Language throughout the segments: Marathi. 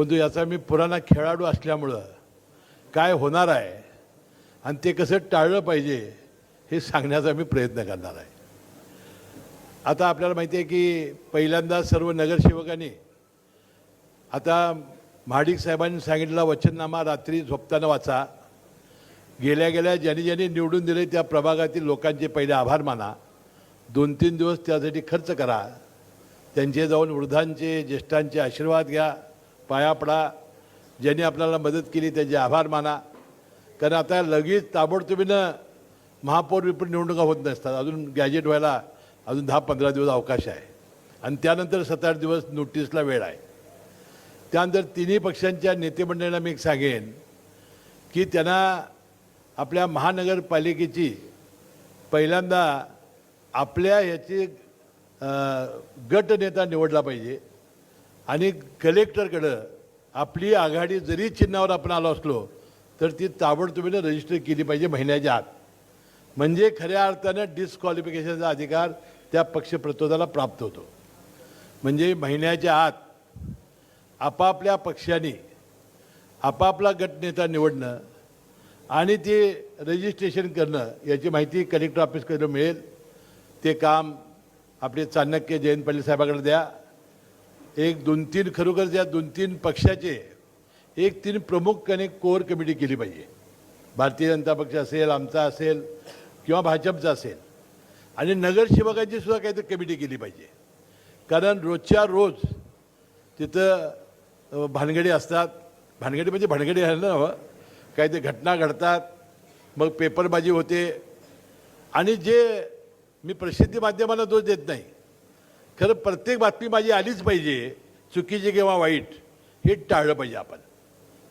परंतु याचा मी पुराणा खेळाडू असल्यामुळं काय होणार आहे आणि ते कसं टाळलं पाहिजे हे सांगण्याचा मी प्रयत्न करणार आहे. आता आपल्याला माहिती आहे की पहिल्यांदा सर्व नगरसेवकांनी आता महाडिक साहेबांनी सांगितलेला वचननामा रात्री झोपताना वाचा. गेल्या गेल्या ज्यांनी ज्यांनी निवडून दिले त्या प्रभागातील लोकांचे पहिले आभार माना. दोन तीन दिवस त्यासाठी खर्च करा. त्यांचे जाऊन वृद्धांचे ज्येष्ठांचे आशीर्वाद घ्या. पाया पडा. ज्यांनी आपल्याला मदत केली त्याचे आभार माना. कारण आता लगेच ताबडतोबीनं महापौर विपरीत निवडणुका होत नसतात. अजून गॅजेट व्हायला अजून दहा पंधरा दिवस अवकाश आहे. आणि त्यानंतर सात आठ दिवस नोटीसला वेळ आहे. त्यानंतर तिन्ही पक्षांच्या नेतेमंडळींना मी एक सांगेन की त्यांना आपल्या महानगरपालिकेची पहिल्यांदा आपल्या याची गटनेता गट नेता निवडला पाहिजे. आणि कलेक्टरकडं आपली आघाडी जरी चिन्हावर आपण आलो असलो तर ती ताबडतोबीनं रजिस्टर केली पाहिजे महिन्याच्या आत. म्हणजे खऱ्या अर्थानं डिस्क्वालिफिकेशनचा अधिकार त्या पक्षप्रतोदाला प्राप्त होतो. म्हणजे महिन्याच्या आत आपापल्या पक्षाने आपापला गटनेता निवडणं आणि ते रजिस्ट्रेशन करणं याची माहिती कलेक्टर ऑफिसकडे मिळेल. ते काम आपले चाणक्य जयंत पाटील साहेबाकडे द्या. एक दोन तीन खरोखर ज्या दोन तीन पक्षाचे एक तीन प्रमुख कोर कमिटी केली पाहिजे. भारतीय जनता पक्ष असेल आमचा असेल किंवा भाजपचा असेल. आणि नगरसेवकाची सुद्धा काहीतरी कमिटी केली पाहिजे. कारण रोजच्या रोज तिथं भानगडी असतात. भानगडी म्हणजे भानगडी आहे ना हवं काही ते घटना घडतात मग पेपरबाजी होते. आणि जे मी प्रसिद्धी माध्यमांना दोष देत नाही. खरं प्रत्येक बातमी माझी आलीच पाहिजे चुकीची किंवा वाईट हे टाळलं पाहिजे आपण.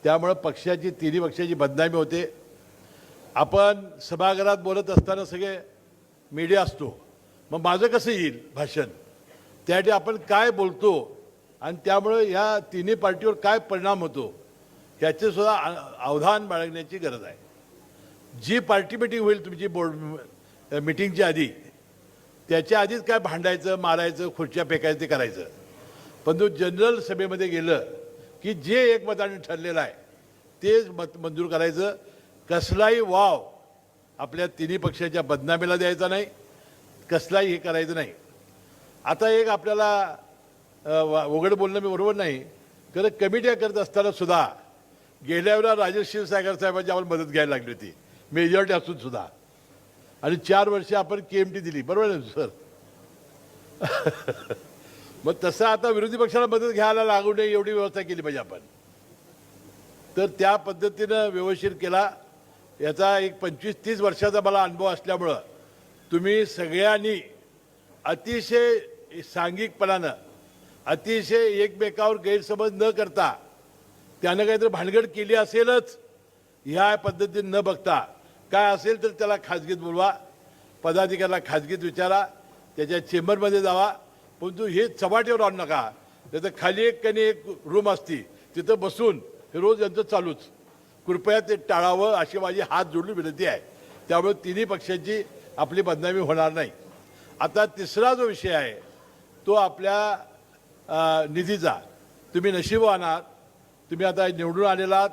त्यामुळं पक्षाची तिन्ही पक्षाची बदनामी होते. आपण सभागृहात बोलत असताना सगळे मीडिया असतो. मग माझं कसं येईल भाषण? त्यासाठी आपण काय बोलतो? आणि त्यामुळं या तिन्ही पार्टीवर काय परिणाम होतो? याचेसुद्धा अवधान बाळगण्याची गरज आहे. जी पार्टी मिटिंग होईल तुमची बोर्ड मिटिंगच्या आधी त्याच्या आधीच काय भांडायचं मारायचं खुर्च्या फेकायचं ते करायचं. पण तो जनरल सभेमध्ये गेलं की जे एकमताने ठरलेलं आहे तेच मत मंजूर करायचं. कसलाही वाव आपल्या तिन्ही पक्षाच्या बदनामीला द्यायचा नाही कसलाही हे करायचं नाही. आता एक आपल्याला वा- उघड बोलणं मी बरोबर नाही कारण कमिट्या करत असताना सुद्धा गेल्या वेळेला राजेश क्षीरसागर साहेबांची आम्हाला मदत घ्यायला लागली होती. मेजॉरिटी असून सुद्धा. आणि चार वर्षे आपण के एम टी दिली. बरोबर आहे सर मग तसं आता विरोधी पक्षाला मदत घ्यायला लागू नये एवढी व्यवस्था केली पाहिजे आपण. तर त्या पद्धतीनं व्यवस्थित केला. याचा एक पंचवीस तीस वर्षाचा मला अनुभव असल्यामुळं तुम्ही सगळ्यांनी अतिशय सांघिकपणानं अतिशय एकमेकावर गैरसमज न करता त्यानं काहीतरी भानगड केली असेलच ह्या पद्धतीने न बघता काय असेल तर त्याला खाजगीत बोलवा. पदाधिकाऱ्याला खाजगीत विचारा. त्याच्या चेंबरमध्ये जावा. परंतु हे चपाटीवर आणू नका. त्याचं खाली एक कनी एक रूम असती. तिथं बसून हे रोज यांचं चालूच. कृपया ते टाळावं अशी माझी हात जोडून विनंती आहे. त्यामुळे तिन्ही पक्षांची आपली बदनामी होणार नाही. आता तिसरा जो विषय आहे तो आपल्या निधीचा. तुम्ही नशीब आणात तुम्ही आता निवडून आलेलात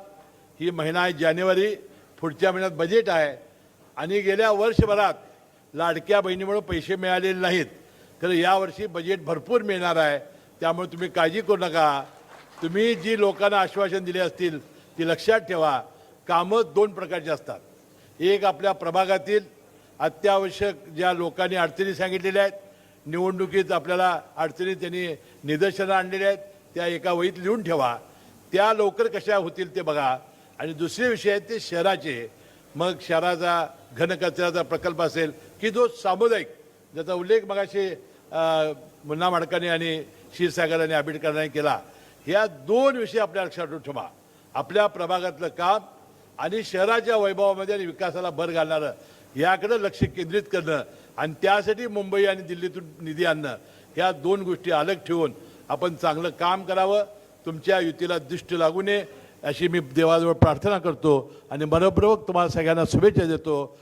ही महिना आहे जानेवारी. पुढच्या महिन्यात बजेट आहे. आणि गेल्या वर्षभरात लाडक्या बहिणीमुळे पैसे मिळालेले नाहीत. तर यावर्षी बजेट भरपूर मिळणार आहे. त्यामुळे तुम्ही काळजी करू नका. तुम्ही जी लोकांना आश्वासन दिले असतील ती लक्षात ठेवा. कामं दोन प्रकारची असतात. एक आपल्या प्रभागातील अत्यावश्यक ज्या लोकांनी अडचणी सांगितलेल्या आहेत निवडणुकीत आपल्याला अडचणी त्यांनी निदर्शनं आणलेल्या आहेत त्या एका वहीत लिहून ठेवा. त्या लवकर कशा होतील ते बघा. आणि दुसरे विषय आहेत ते शहराचे. मग शहराचा घनकचऱ्याचा प्रकल्प असेल की जो सामुदायिक ज्याचा उल्लेख मगाशी मुन्ना माडकाने आणि क्षीरसागर आणि आंबेडकरांनी केला ह्या दोन विषय आपल्या लक्षात ठेवा. आपल्या प्रभागातलं काम आणि शहराच्या वैभवामध्ये आणि विकासाला भर घालणारं याकडे लक्ष केंद्रित करणं आणि त्यासाठी मुंबई आणि दिल्लीतून निधी आणणं ह्या दोन गोष्टी अलग ठेवून आपण चांगलं काम करावं तुमच्या युतीला दृष्ट लागू नये अशी मी देवाजवळ प्रार्थना करतो आणि मनपूर्वक तुम्हाला सगळ्यांना शुभेच्छा देतो.